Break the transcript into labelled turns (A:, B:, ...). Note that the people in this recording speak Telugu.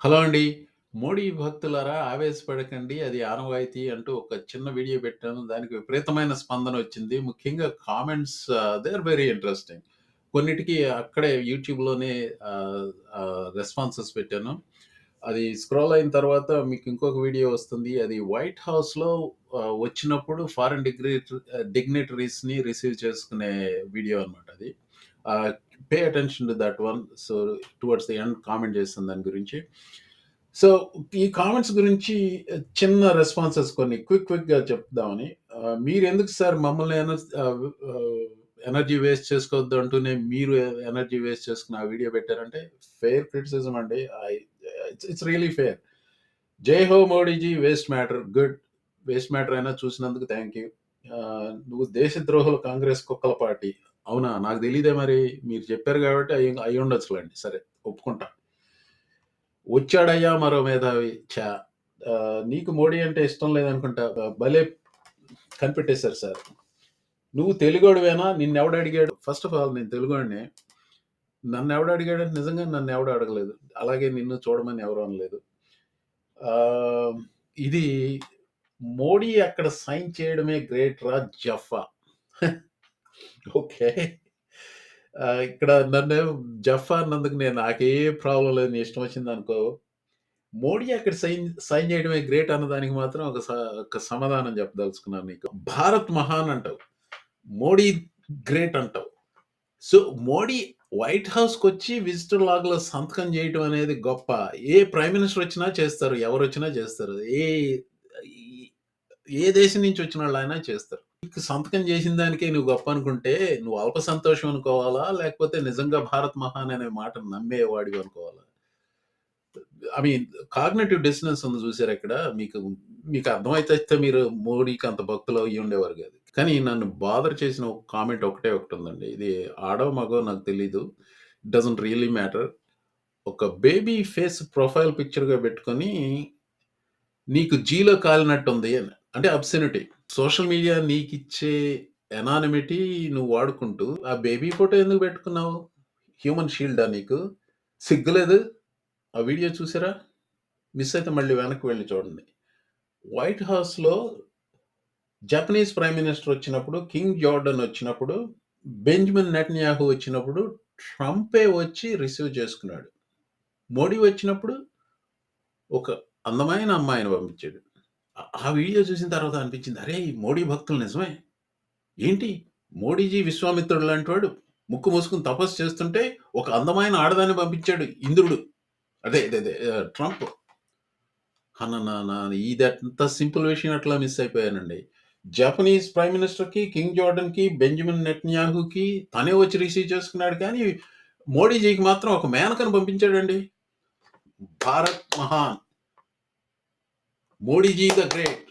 A: హలో అండి. మోడీ భక్తులారా ఆవేశపడకండి. అది ఆనవాయితీ అంటూ ఒక చిన్న వీడియో పెట్టాను. దానికి విపరీతమైన స్పందనొచ్చింది. ముఖ్యంగా కామెంట్స్ ఆహ్, దే ఆర్ వెరీ ఇంట్రెస్టింగ్. కొన్నిటికి అక్కడే యూట్యూబ్‌లోనే ఆహ్, ఆహ్, రెస్పాన్సెస్ పెట్టాను. అది స్క్రోల్ అయిన తర్వాత మీకు ఇంకొక వీడియో వస్తుంది. అది వైట్ హౌస్‌లో ఆహ్, వచ్చినప్పుడు ఫారెన్ డిగ్రీ డిగ్నిటరీస్‌ని రిసీవ్ చేసుకునే వీడియో అనమాట అది. Pay attention to that one. So, towards the end comment చేశాను దాని గురించి. సో, ఈ కామెంట్స్ గురించి చిన్న రెస్పాన్సెస్ కొన్ని క్విక్ క్విక్‌గా చెప్దామని. మీరు మీరెందుకు సార్ మమ్మల్ని ఎనర్స్ ఎనర్జీ వేస్ట్ చేసుకోవద్దు అంటూనే మీరు ఎనర్జీ వేస్ట్ చేసుకుని ఆ వీడియో పెట్టారంటే ఫెయిర్ క్రిటిసిజం అండి. It's really fair. జై హో Modiji waste matter. Good. Waste matter అయినా చూసినందుకు థ్యాంక్ యూ. నువ్వు దేశద్రోహులు కాంగ్రెస్ కుక్కల పార్టీ. అవునా? నాకు తెలియదే మరి. మీరు చెప్పారు కాబట్టి అయ్యి అయ్యుండొచ్చులెండి. సరే ఒప్పుకుంటా. వచ్చాడయ్యా మరో మేధావి. చా నీకు మోడీ అంటే ఇష్టం లేదనుకుంటా. భలే కనిపెట్టేశారు సార్. నువ్వు తెలుగోడివేనా? నిన్నెవడు అడిగాడు? ఫస్ట్ ఆఫ్ ఆల్ నేను తెలుగవాడిని నన్ను ఎవడు అడిగాడంటే నిజంగా నన్ను ఎవడు అడగలేదు. అలాగే నిన్ను చూడమని ఎవరు అనలేదు. ఇది మోడీ అక్కడ సైన్ చేయడమే గ్రేట్ రా జఫా. ఓకే. ఆహ్, ఇక్కడ నన్ను జఫా అన్నందుకు నేను నాకే ప్రాబ్లమ్ లేదు. నీ ఇష్టం వచ్చిందనుకో. మోడీ అక్కడ సైన్ సైన్ చేయడమే గ్రేట్ అన్నదానికి మాత్రం ఒక స ఒక సమాధానం చెప్పదలుచుకున్నాను నీకు. భారత్ మహాన్ అంటావు. మోడీ గ్రేట్ అంటావు. సో, మోడీ వైట్ హౌస్‌కొచ్చి విజిటర్ లాగ్‌లో సంతకం చేయటం అనేది గొప్ప. ఏ ప్రైమ్ మినిస్టర్ వచ్చినా చేస్తారు. ఎవరొచ్చినా చేస్తారు. ఏ ఈ ఏ దేశం నుంచి వచ్చినోళ్ళైనా చేస్తారు. నీకు సంతకం చేసిన దానికే నువ్వు గొప్ప అనుకుంటే, నువ్వు అల్ప సంతోషం అనుకోవాలా? లేకపోతే నిజంగా భారత్ మహాన్ అనే మాటను నమ్మేవాడివి అనుకోవాలా? ఐ మీన్ కాగ్నేటివ్ డిస్టెన్స్ ఉంది చూసారు ఇక్కడ? మీకు మీకు అర్థమైతే మీరు మోడీకి అంత భక్తులు అయ్యి ఉండేవారు కాదు. కానీ నన్ను బాదర్ చేసిన ఒక కామెంట్ ఒకటే ఒకటి ఉందండి ఇది ఆడో మగో నాకు తెలీదు. Doesn't really matter. ఒక బేబీ ఫేస్ ప్రొఫైల్ పిక్చర్‌గా పెట్టుకొని నీకు జీలో కాలినట్టుంది అని. అంటే అబ్సెనిటీ. సోషల్ మీడియా నీకిచ్చే ఎనానిమిటీ నువ్వు వాడుకుంటూ, ఆ బేబీ ఫోటో ఎందుకు పెట్టుకున్నావు? హ్యూమన్ షీల్డా నీకు? సిగ్గులేదు? ఆ వీడియో చూసారా? మిస్ అయితే మళ్ళీ వెనక్కి వెళ్ళి చూడండి. వైట్ హౌస్‌లో జపనీస్ ప్రైమ్ మినిస్టర్ వచ్చినప్పుడు, కింగ్ జార్డన్ వచ్చినప్పుడు, బెంజమిన్ నెటన్యాహు వచ్చినప్పుడు ట్రంపే వచ్చి రిసీవ్ చేసుకున్నాడు. మోడీ వచ్చినప్పుడు ఒక అందమైన అమ్మాయిని పంపించాడు. ఆ వీడియో చూసిన తర్వాత అనిపించింది. అరేయ్! మోడీ భక్తులు నిజమే. ఏంటి మోడీజీ విశ్వామిత్రుడు లాంటివాడు ముక్కు మూసుకుని తపస్సు చేస్తుంటే ఒక అందమైన ఆడదాన్ని పంపించాడు ఇంద్రుడు. అదే అదే అదే ట్రంప్. అన్న నా నా ఇదంత సింపుల్ విషయం అట్లా మిస్ అయిపోయానండి. జపనీస్ ప్రైమ్ మినిస్టర్‌కి, కింగ్ జార్డన్‌కి, బెంజమిన్ నెట్న్యాహుకి తనే వచ్చి రిసీవ్ చేసుకున్నాడు కానీ, మోడీజీకి మాత్రం ఒక మేనకను పంపించాడండి. భారత్ మహాన్. Modiji the great.